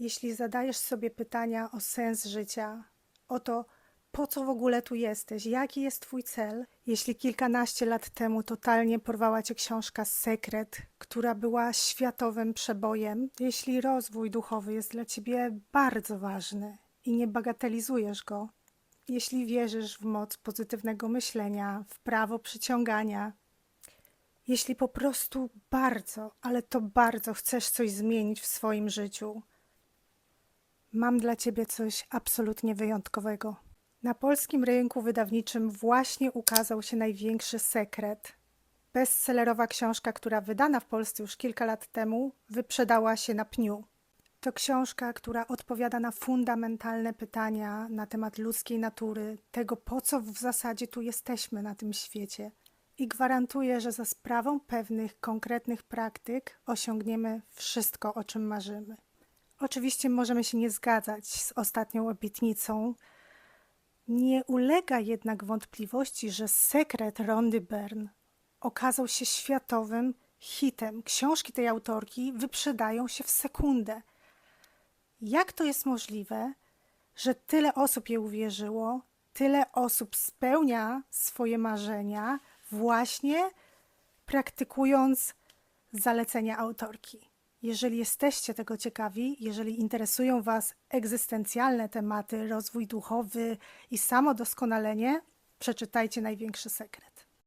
Jeśli zadajesz sobie pytania o sens życia, o to, po co w ogóle tu jesteś, jaki jest Twój cel, jeśli kilkanaście lat temu totalnie porwała Cię książka Sekret, która była światowym przebojem, jeśli rozwój duchowy jest dla Ciebie bardzo ważny i nie bagatelizujesz go, jeśli wierzysz w moc pozytywnego myślenia, w prawo przyciągania, jeśli po prostu bardzo, ale to bardzo chcesz coś zmienić w swoim życiu, mam dla Ciebie coś absolutnie wyjątkowego. Na polskim rynku wydawniczym właśnie ukazał się największy sekret. Bestsellerowa książka, która wydana w Polsce już kilka lat temu, wyprzedała się na pniu. To książka, która odpowiada na fundamentalne pytania na temat ludzkiej natury, tego po co w zasadzie tu jesteśmy na tym świecie i gwarantuje, że za sprawą pewnych konkretnych praktyk osiągniemy wszystko, o czym marzymy. Oczywiście możemy się nie zgadzać z ostatnią obietnicą. Nie ulega jednak wątpliwości, że sekret Rondy Byrne okazał się światowym hitem. Książki tej autorki wyprzedają się w sekundę. Jak to jest możliwe, że tyle osób je uwierzyło, tyle osób spełnia swoje marzenia, właśnie praktykując zalecenia autorki? Jeżeli jesteście tego ciekawi, jeżeli interesują Was egzystencjalne tematy, rozwój duchowy i samodoskonalenie, przeczytajcie Największy Sekret.